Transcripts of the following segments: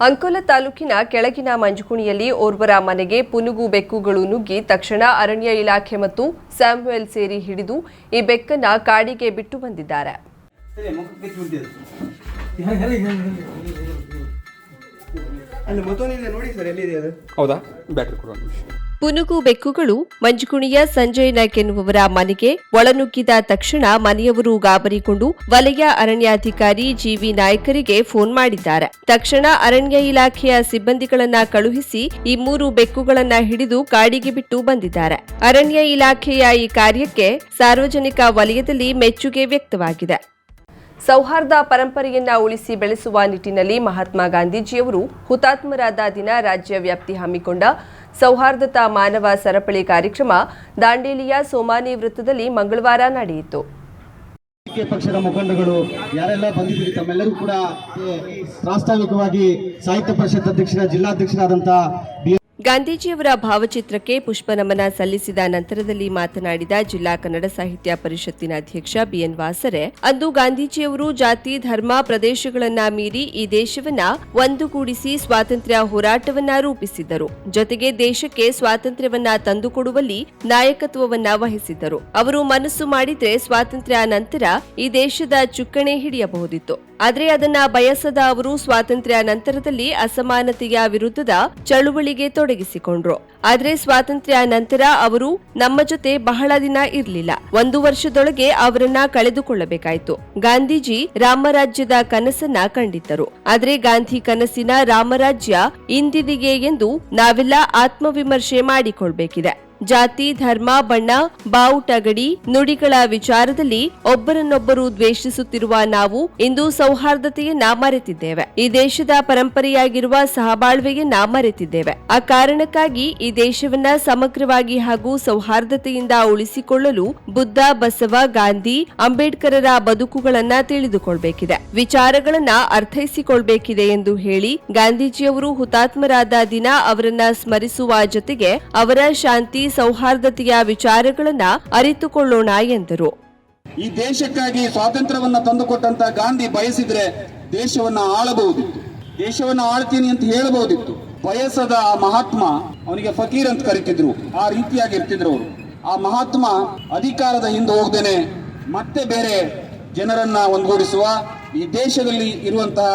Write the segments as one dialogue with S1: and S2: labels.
S1: ಅಂಕೋಲ ತಾಲೂಕಿನ ಕೆಳಗಿನ ಮಂಜುಕುಣಿಯಲ್ಲಿ ಓರ್ವರ ಮನೆಗೆ ಪುನುಗು ಬೆಕ್ಕುಗಳು ನುಗ್ಗಿ ತಕ್ಷಣ ಅರಣ್ಯ ಇಲಾಖೆ ಮತ್ತು ಸ್ಯಾಮ್ಯುಯಲ್ ಸೇರಿ ಹಿಡಿದು ಈ ಬೆಕ್ಕನ್ನ ಕಾಡಿಗೆ ಬಿಟ್ಟು ಬಂದಿದ್ದಾರೆ
S2: ಹೌದಾ
S1: ಪುನುಗು ಬೆಕ್ಕುಗಳು, ಮಂಜುಕುಣಿಯ ಸಂಜಯ್ ನಾಯ್ಕ್ ಎನ್ನುವವರ ಮನೆಗೆ ಒಳನುಗ್ಗಿದ ತಕ್ಷಣ ಮನೆಯವರು ಗಾಬರಿಗೊಂಡು ವಲಯ ಅರಣ್ಯಾಧಿಕಾರಿ ಜಿವಿ ನಾಯ್ಕರಿಗೆ ಫೋನ್ ಮಾಡಿದ್ದಾರೆ. ತಕ್ಷಣ ಅರಣ್ಯ ಇಲಾಖೆಯ ಸಿಬ್ಬಂದಿಗಳನ್ನ ಕಳುಹಿಸಿ ಈ ಮೂರು ಬೆಕ್ಕುಗಳನ್ನ ಹಿಡಿದು ಕಾಡಿಗೆ ಬಿಟ್ಟು ಬಂದಿದ್ದಾರೆ. ಅರಣ್ಯ ಇಲಾಖೆಯ ಈ ಕಾರ್ಯಕ್ಕೆ ಸಾರ್ವಜನಿಕ ವಲಯದಲ್ಲಿ ಮೆಚ್ಚುಗೆ ವ್ಯಕ್ತವಾಗಿದೆ. ಸೌಹಾರ್ದ ಪರಂಪರೆಯನ್ನ ಉಳಿಸಿ ಬೆಳೆಸುವ ನಿಟ್ಟಿನಲ್ಲಿ ಮಹಾತ್ಮ ಗಾಂಧೀಜಿಯವರು ಹುತಾತ್ಮರಾದ ದಿನ ರಾಜ್ಯ ವ್ಯಾಪ್ತಿ ಹಮ್ಮಿಕೊಂಡ ಸೌಹಾರ್ದತಾ ಮಾನವ ಸರಪಳಿ ಕಾರ್ಯಕ್ರಮ ದಾಂಡೇಲಿಯ ಸೋಮಾನಿ ವೃತ್ತದಲ್ಲಿ ಮಂಗಳವಾರ ನಡೆಯಿತು.
S3: ಪಕ್ಷದ ಮುಖಂಡಗಳು ಯಾರೆಲ್ಲ ಬಂದಿದ್ದೀರಿ, ತಮ್ಮೆಲ್ಲರೂ ಕೂಡ ಪ್ರಾಸ್ತಾವಿಕವಾಗಿ ಸಾಹಿತ್ಯ ಪರಿಷತ್ ಅಧ್ಯಕ್ಷರ, ಜಿಲ್ಲಾಧ್ಯಕ್ಷರಾದಂತಹ
S1: ಗಾಂಧೀಜಿಯವರ ಭಾವಚಿತ್ರಕ್ಕೆ ಪುಷ್ಪನಮನ ಸಲ್ಲಿಸಿದ ನಂತರದಲ್ಲಿ ಮಾತನಾಡಿದ ಜಿಲ್ಲಾ ಕನ್ನಡ ಸಾಹಿತ್ಯ ಪರಿಷತ್ತಿನ ಅಧ್ಯಕ್ಷ ಬಿಎನ್ ವಾಸರೆ, ಅಂದು ಗಾಂಧೀಜಿಯವರು ಜಾತಿ, ಧರ್ಮ, ಪ್ರದೇಶಗಳನ್ನ ಮೀರಿ ಈ ದೇಶವನ್ನ ಒಂದುಗೂಡಿಸಿ ಸ್ವಾತಂತ್ರ್ಯ ಹೋರಾಟವನ್ನ ರೂಪಿಸಿದ್ದರು. ಜೊತೆಗೆ ದೇಶಕ್ಕೆ ಸ್ವಾತಂತ್ರ್ಯವನ್ನ ತಂದುಕೊಡುವಲ್ಲಿ ನಾಯಕತ್ವವನ್ನ ವಹಿಸಿದ್ದರು. ಅವರು ಮನಸ್ಸು ಮಾಡಿದ್ರೆ ಸ್ವಾತಂತ್ರ್ಯ ನಂತರ ಈ ದೇಶದ ಚುಕ್ಕಣೆ ಹಿಡಿಯಬಹುದಿತ್ತು. ಆದ್ರೆ ಅದನ್ನ ಬಯಸದ ಅವರು ಸ್ವಾತಂತ್ರ್ಯ ನಂತರದಲ್ಲಿ ಅಸಮಾನತೆಯ ವಿರುದ್ಧದ ಚಳುವಳಿಗೆ ತೊಡಗಿಸಿಕೊಂಡ್ರು. ಆದರೆ ಸ್ವಾತಂತ್ರ್ಯ ನಂತರ ಅವರು ನಮ್ಮ ಜೊತೆ ಬಹಳ ದಿನ ಇರಲಿಲ್ಲ. ಒಂದು ವರ್ಷದೊಳಗೆ ಅವರನ್ನ ಕಳೆದುಕೊಳ್ಳಬೇಕಾಯ್ತು. ಗಾಂಧೀಜಿ ರಾಮರಾಜ್ಯದ ಕನಸನ್ನ ಕಂಡಿದ್ದರು. ಆದರೆ ಗಾಂಧಿ ಕನಸಿನ ರಾಮರಾಜ್ಯ ಇಂದಿದಿಗೆ ಎಂದು ನಾವೆಲ್ಲ ಆತ್ಮವಿಮರ್ಶೆ ಮಾಡಿಕೊಳ್ಬೇಕಿದೆ. ಜಾತಿ, ಧರ್ಮ, ಬಣ್ಣ ಬಾವುಟಗಡಿ ನುಡಿಗಳ ವಿಚಾರದಲ್ಲಿ ಒಬ್ಬರನ್ನೊಬ್ಬರು ದ್ವೇಷಿಸುತ್ತಿರುವ ನಾವು ಇಂದು ಸೌಹಾರ್ದತೆಯನ್ನ ಮರೆತಿದ್ದೇವೆ. ಈ ದೇಶದ ಪರಂಪರೆಯಾಗಿರುವ ಸಹಬಾಳ್ವೆಯನ್ನ ಮರೆತಿದ್ದೇವೆ. ಆ ಕಾರಣಕ್ಕಾಗಿ ಈ ದೇಶವನ್ನ ಸಮಗ್ರವಾಗಿ ಹಾಗೂ ಸೌಹಾರ್ದತೆಯಿಂದ ಉಳಿಸಿಕೊಳ್ಳಲು ಬುದ್ಧ, ಬಸವ, ಗಾಂಧಿ, ಅಂಬೇಡ್ಕರರ ಬದುಕುಗಳನ್ನ ತಿಳಿದುಕೊಳ್ಬೇಕಿದೆ. ವಿಚಾರಗಳನ್ನ ಅರ್ಥೈಸಿಕೊಳ್ಬೇಕಿದೆ ಎಂದು ಹೇಳಿ ಗಾಂಧೀಜಿಯವರು ಹುತಾತ್ಮರಾದ ದಿನ ಅವರನ್ನ ಸ್ಮರಿಸುವ ಜೊತೆಗೆ ಅವರ ಶಾಂತಿ ಸೌಹಾರ್ದತೆಯ ವಿಚಾರಗಳನ್ನ ಅರಿತುಕೊಳ್ಳೋಣ ಎಂದರು.
S3: ಈ ದೇಶಕ್ಕಾಗಿ ಸ್ವಾತಂತ್ರ್ಯವನ್ನ ತಂದುಕೊಟ್ಟಂತ ಗಾಂಧಿ ಬಯಸಿದ್ರೆ ದೇಶವನ್ನ ಆಳಬಹುದಿತ್ತು. ದೇಶವನ್ನ ಆಳ್ತೀನಿ ಅಂತ ಹೇಳಬಹುದಿತ್ತು. ಬಯಸದ ಆ ಮಹಾತ್ಮ ಅವನಿಗೆ ಫಕೀರ್ ಅಂತ ಕರಿತಿದ್ರು. ಆ ರೀತಿಯಾಗಿ ಇರ್ತಿದ್ರು ಅವರು. ಆ ಮಹಾತ್ಮ ಅಧಿಕಾರದ ಹಿಂದೆ ಹೋಗ್ದೇನೆ ಮತ್ತೆ ಬೇರೆ ಜನರನ್ನ ಒಂದುಗೂಡಿಸುವ ಈ ದೇಶದಲ್ಲಿ ಇರುವಂತಹ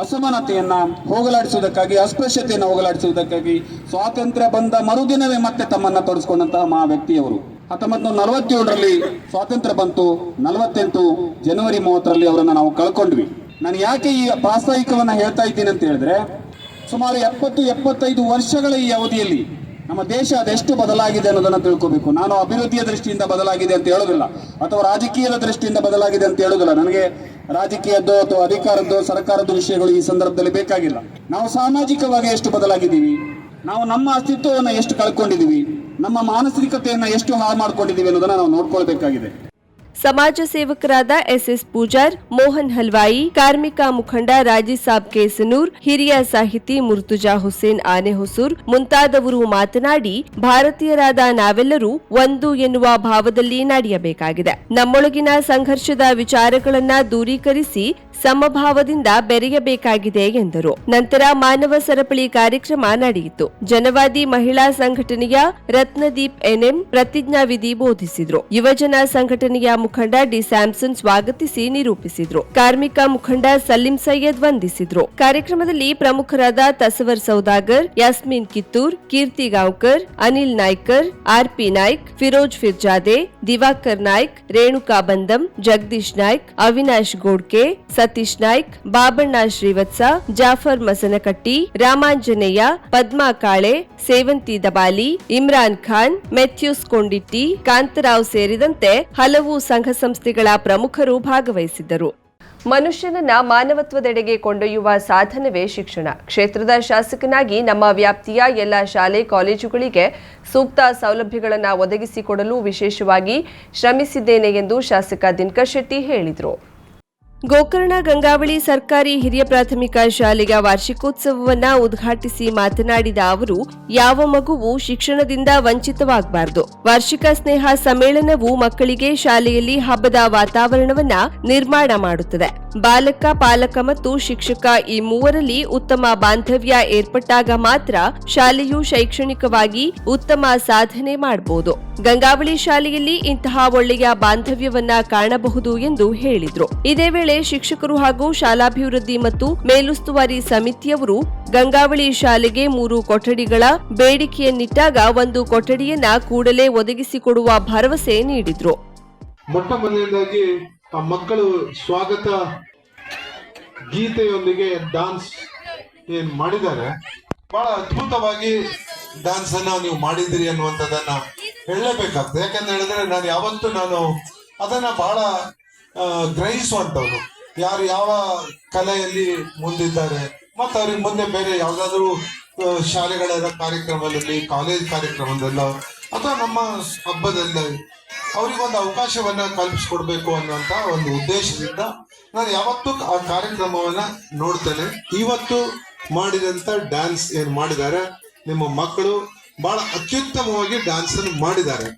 S3: ಅಸಮಾನತೆಯನ್ನ ಹೋಗಲಾಡಿಸುವುದಕ್ಕಾಗಿ, ಅಸ್ಪೃಶ್ಯತೆಯನ್ನು ಹೋಗಲಾಡಿಸುವುದಕ್ಕಾಗಿ ಸ್ವಾತಂತ್ರ್ಯ ಬಂದ ಮರುದಿನವೇ ಮತ್ತೆ ತಮ್ಮನ್ನ ತೊಡಸ್ಕೊಂಡಂತಹ ಮಹಾ ವ್ಯಕ್ತಿಯವರು. ಹತ್ತೊಂಬತ್ತು ನೂರ ನಲವತ್ತೇಳರಲ್ಲಿ ಸ್ವಾತಂತ್ರ್ಯ ಬಂತು, ನಲವತ್ತೆಂಟು ಜನವರಿ ಮೂವತ್ತರಲ್ಲಿ ಅವರನ್ನು ನಾವು ಕಳ್ಕೊಂಡ್ವಿ. ನಾನು ಯಾಕೆ ಈ ಪ್ರಾಸ್ತಾವಿಕವನ್ನು ಹೇಳ್ತಾ ಇದ್ದೀನಿ ಅಂತ ಹೇಳಿದ್ರೆ, ಸುಮಾರು ಎಪ್ಪತ್ತು, ಎಪ್ಪತ್ತೈದು ವರ್ಷಗಳ ಈ ಅವಧಿಯಲ್ಲಿ ನಮ್ಮ ದೇಶ ಅದೆಷ್ಟು ಬದಲಾಗಿದೆ ಅನ್ನೋದನ್ನು ತಿಳ್ಕೋಬೇಕು. ನಾನು ಅಭಿವೃದ್ಧಿಯ ದೃಷ್ಟಿಯಿಂದ ಬದಲಾಗಿದೆ ಅಂತ ಹೇಳೋದಿಲ್ಲ ಅಥವಾ ರಾಜಕೀಯದ ದೃಷ್ಟಿಯಿಂದ ಬದಲಾಗಿದೆ ಅಂತ ಹೇಳೋದಿಲ್ಲ ನನಗೆ ರಾಜಕೀಯದ್ದು ಅಥವಾ ಅಧಿಕಾರದ್ದು ಸರ್ಕಾರದ ವಿಷಯಗಳು ಈ ಸಂದರ್ಭದಲ್ಲಿ ಬೇಕಾಗಿಲ್ಲ. ನಾವು ಸಾಮಾಜಿಕವಾಗಿ ಎಷ್ಟು ಬದಲಾಗಿದ್ದೀವಿ? ನಾವು ನಮ್ಮ ಅಸ್ತಿತ್ವವನ್ನು ಎಷ್ಟು ಕಳ್ಕೊಂಡಿದ್ದೀವಿ? ನಮ್ಮ ಮಾನಸಿಕತೆಯನ್ನು ಎಷ್ಟು ಹಾಳು ಮಾಡ್ಕೊಂಡಿದ್ದೀವಿ ಅನ್ನೋದನ್ನ ನಾವು ನೋಡ್ಕೊಳ್ಬೇಕಾಗಿದೆ.
S1: ಸಮಾಜ ಸೇವಕರಾದ ಎಸ್ಎಸ್ ಪೂಜಾರ್, ಮೋಹನ್ ಹಲ್ವಾಯಿ, ಕಾರ್ಮಿಕ ಮುಖಂಡ ರಾಜಿಸಾಬ್ ಕೇಸನೂರ್, ಹಿರಿಯ ಸಾಹಿತಿ ಮುರ್ತುಜಾ ಹುಸೇನ್ ಆನೆಹೊಸೂರ್ ಮುಂತಾದವರು ಮಾತನಾಡಿ, ಭಾರತೀಯರಾದ ನಾವೆಲ್ಲರೂ ಒಂದು ಎನ್ನುವ ಭಾವದಲ್ಲಿ ನಡೆಯಬೇಕಾಗಿದೆ. ನಮ್ಮೊಳಗಿನ ಸಂಘರ್ಷದ ವಿಚಾರಗಳನ್ನ ದೂರೀಕರಿಸಿ ಸಮಭಾವದಿಂದ ಬೆರೆಯಬೇಕಾಗಿದೆ ಎಂದರು. ನಂತರ ಮಾನವ ಸರಪಳಿ ಕಾರ್ಯಕ್ರಮ ನಡೆಯಿತು. ಜನವಾದಿ ಮಹಿಳಾ ಸಂಘಟನೆಯ ರತ್ನದೀಪ್ ಎನ್ಎಂ ಪ್ರತಿಜ್ಞಾವಿಧಿ ಬೋಧಿಸಿದರು. ಯುವಜನ ಸಂಘಟನೆಯ ಮುಖಂಡ ಡಿ ಸ್ಯಾಮ್ಸನ್ ಸ್ವಾಗತಿಸಿ ನಿರೂಪಿಸಿದ್ರು. ಕಾರ್ಮಿಕ ಮುಖಂಡ ಸಲೀಂ ಸೈಯದ್ ವಂದಿಸಿದ್ರು. ಕಾರ್ಯಕ್ರಮದಲ್ಲಿ ಪ್ರಮುಖರಾದ Tasawar Saudagar, Yasmin Kittur, Keerthi Gaonkar, Anil Naikar, R P Naik, Firoz Firzade, Diwakar Naik, Renuka Bandam, Jagadish Naik, Avinash Godke, Satish Naik, Babanna Srivatsa, Jafar Masanakatti, Ramanjaneya, Padma Kale, Sevanti Dabali, Imran Khan, Mathews Konditti, Kantharao ಸೇರಿದಂತೆ ಹಲವು ಸಂಘ ಸಂಸ್ಥೆಗಳ ಪ್ರಮುಖರು ಭಾಗವಹಿಸಿದ್ದರು. ಮನುಷ್ಯನನ್ನ ಮಾನವತ್ವದೆಡೆಗೆ ಕೊಂಡೊಯ್ಯುವ ಸಾಧನವೇ ಶಿಕ್ಷಣ. ಕ್ಷೇತ್ರದ ಶಾಸಕನಾಗಿ ನಮ್ಮ ವ್ಯಾಪ್ತಿಯ ಎಲ್ಲ ಶಾಲೆ, ಕಾಲೇಜುಗಳಿಗೆ ಸೂಕ್ತ ಸೌಲಭ್ಯಗಳನ್ನು ಒದಗಿಸಿಕೊಡಲು ವಿಶೇಷವಾಗಿ ಶ್ರಮಿಸಿದ್ದೇನೆ ಎಂದು ಶಾಸಕ ದಿನಕರ್ ಶೆಟ್ಟಿ ಹೇಳಿದರು. ಗೋಕರ್ಣ ಗಂಗಾವಳಿ ಸರ್ಕಾರಿ ಹಿರಿಯ ಪ್ರಾಥಮಿಕ ಶಾಲೆಯ ವಾರ್ಷಿಕೋತ್ಸವವನ್ನ ಉದ್ಘಾಟಿಸಿ ಮಾತನಾಡಿದ ಅವರು, ಯಾವ ಮಗುವು ಶಿಕ್ಷಣದಿಂದ ವಂಚಿತವಾಗಬಾರದು. ವಾರ್ಷಿಕ ಸ್ನೇಹ ಸಮ್ಮೇಳನವು ಮಕ್ಕಳಿಗೆ ಶಾಲೆಯಲ್ಲಿ ಹಬ್ಬದ ವಾತಾವರಣವನ್ನ ನಿರ್ಮಾಣ ಮಾಡುತ್ತದೆ. ಬಾಲಕ, ಪಾಲಕ ಮತ್ತು ಶಿಕ್ಷಕ ಈ ಮೂವರಲ್ಲಿ ಉತ್ತಮ ಬಾಂಧವ್ಯ ಏರ್ಪಟ್ಟಾಗ ಮಾತ್ರ ಶಾಲೆಯು ಶೈಕ್ಷಣಿಕವಾಗಿ ಉತ್ತಮ ಸಾಧನೆ ಮಾಡಬಹುದು ಗಂಗಾವಳಿ ಶಾಲೆಯಲ್ಲಿ ಇಂತಹ ಒಳ್ಳೆಯ ಬಾಂಧವ್ಯವನ್ನ ಕಾಣಬಹುದು ಎಂದು ಹೇಳಿದ್ರು. ಇದೇ ವೇಳೆ ಶಿಕ್ಷಕರು ಹಾಗೂ ಶಾಲಾಭಿವೃದ್ಧಿ ಮತ್ತು ಮೇಲುಸ್ತುವಾರಿ ಸಮಿತಿಯವರು ಗಂಗಾವಳಿ ಶಾಲೆಗೆ ಮೂರು ಕೊಠಡಿಗಳ ಬೇಡಿಕೆಯನ್ನಿಟ್ಟಾಗ ಒಂದು ಕೊಠಡಿಯನ್ನ ಕೂಡಲೇ ಒದಗಿಸಿಕೊಡುವ ಭರವಸೆ ನೀಡಿದ್ರು.
S4: ಮೊಟ್ಟ ಮೊದಲನೇದಾಗಿ ಮಕ್ಕಳು ಸ್ವಾಗತ ಗೀತೆಯೊಂದಿಗೆ ಡಾನ್ಸ್ ಏನ್ ಮಾಡಿದ್ದಾರೆ. ಬಹಳ ಅದ್ಭುತವಾಗಿ ಡಾನ್ಸ್ ಅನ್ನ ನೀವು ಮಾಡಿದ್ರಿ ಅನ್ನುವಂಥದ್ದನ್ನ ಹೇಳಲೇಬೇಕಾಗ್ತದೆ. ಯಾಕಂತ ಹೇಳಿದ್ರೆ ನಾನು ಯಾವತ್ತೂ ನಾನು ಅದನ್ನ ಬಹಳ ಆ, ಗ್ರಹಿಸುವಂತವ್ರು ಯಾರು ಯಾವ ಕಲೆಯಲ್ಲಿ ಮುಂದಿದ್ದಾರೆ ಮತ್ತು ಅವ್ರಿಗೆ ಮುಂದೆ ಬೇರೆ ಯಾವುದಾದ್ರೂ ಶಾಲೆಗಳ ಕಾರ್ಯಕ್ರಮದಲ್ಲಿ ಕಾಲೇಜ್ ಕಾರ್ಯಕ್ರಮದಲ್ಲ ಅಥವಾ ನಮ್ಮ ಹಬ್ಬದಲ್ಲಿ ಅವರಿಗೊಂದು ಅವಕಾಶವನ್ನ ಕಲ್ಪಿಸ್ಕೊಡ್ಬೇಕು ಅನ್ನುವಂತ ಒಂದು ಉದ್ದೇಶದಿಂದ ನಾನು ಯಾವತ್ತೂ ಆ ಕಾರ್ಯಕ್ರಮವನ್ನ ನೋಡ್ತೇನೆ. ಇವತ್ತು ಮಾಡಿದಂತ ಡ್ಯಾನ್ಸ್ ಏನು ಮಾಡಿದ್ದಾರೆ ನಿಮ್ಮ ಮಕ್ಕಳು ಬಹಳ ಅತ್ಯುತ್ತಮವಾಗಿ ಡ್ಯಾನ್ಸ್ ಅನ್ನು ಮಾಡಿದ್ದಾರೆ.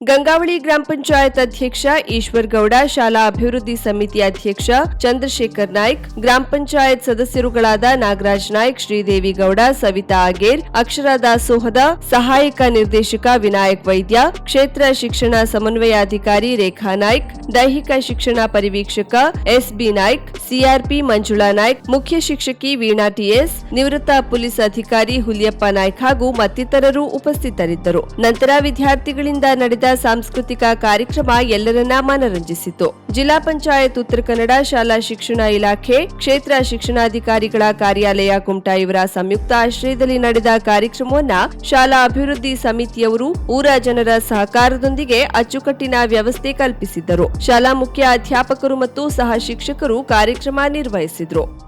S1: ಗಂಗಾವಳಿ ಗ್ರಾಮ ಪಂಚಾಯತ್ ಅಧ್ಯಕ್ಷ ಈಶ್ವರ್ ಗೌಡ ಶಾಲಾ ಅಭಿವೃದ್ಧಿ ಸಮಿತಿ ಅಧ್ಯಕ್ಷ ಚಂದ್ರಶೇಖರ್ ನಾಯ್ಕ್, ಗ್ರಾಮ ಪಂಚಾಯತ್ ಸದಸ್ಯರುಗಳಾದ ನಾಗರಾಜ್ ನಾಯ್ಕ್, ಶ್ರೀದೇವಿ ಗೌಡ, ಸವಿತಾ ಆಗೇರ್ ಅಕ್ಷರ ದಾಸೋಹದ ಸಹಾಯಕ ನಿರ್ದೇಶಕ ವಿನಾಯಕ್ ವೈದ್ಯ, ಕ್ಷೇತ್ರ ಶಿಕ್ಷಣ ಸಮನ್ವಯಾಧಿಕಾರಿ ರೇಖಾ ನಾಯ್ಕ್, ದೈಹಿಕ ಶಿಕ್ಷಣ ಪರಿವೀಕ್ಷಕ ಎಸ್ಬಿ ನಾಯ್ಕ್, ಸಿಆರ್ಪಿ ಮಂಜುಳಾ ನಾಯ್ಕ್, ಮುಖ್ಯ ಶಿಕ್ಷಕಿ ವೀಣಾ ಟಿಎಸ್ ನಿವೃತ್ತ ಪೊಲೀಸ್ ಅಧಿಕಾರಿ ಹುಲಿಯಪ್ಪ ನಾಯ್ಕ್ ಹಾಗೂ ಮತ್ತಿತರರು ಉಪಸ್ಥಿತರಿದ್ದರು. ನಂತರ ವಿದ್ಯಾರ್ಥಿಗಳಿಂದ ನಡೆದ ಸಾಂಸ್ಕೃತಿಕ ಕಾರ್ಯಕ್ರಮ ಎಲ್ಲರನ್ನ ಮನರಂಜಿಸಿತು ಜಿಲ್ಲಾ ಪಂಚಾಯತ್ ಉತ್ತರ ಕನ್ನಡ ಶಾಲಾ ಶಿಕ್ಷಣ ಇಲಾಖೆ, ಕ್ಷೇತ್ರ ಶಿಕ್ಷಣಾಧಿಕಾರಿಗಳ ಕಾರ್ಯಾಲಯ ಕುಮಟಾ ಇವರ ಸಂಯುಕ್ತ ಆಶ್ರಯದಲ್ಲಿ ನಡೆದ ಕಾರ್ಯಕ್ರಮವನ್ನ ಶಾಲಾ ಅಭಿವೃದ್ಧಿ ಸಮಿತಿಯವರು ಊರ ಜನರ ಸಹಕಾರದೊಂದಿಗೆ ಅಚ್ಚುಕಟ್ಟಿನ ವ್ಯವಸ್ಥೆ ಕಲ್ಪಿಸಿದ್ದರು. ಶಾಲಾ ಮುಖ್ಯ ಅಧ್ಯಾಪಕರು ಮತ್ತು ಸಹ ಶಿಕ್ಷಕರು ಕಾರ್ಯಕ್ರಮ ನಿರ್ವಹಿಸಿದ್ರು.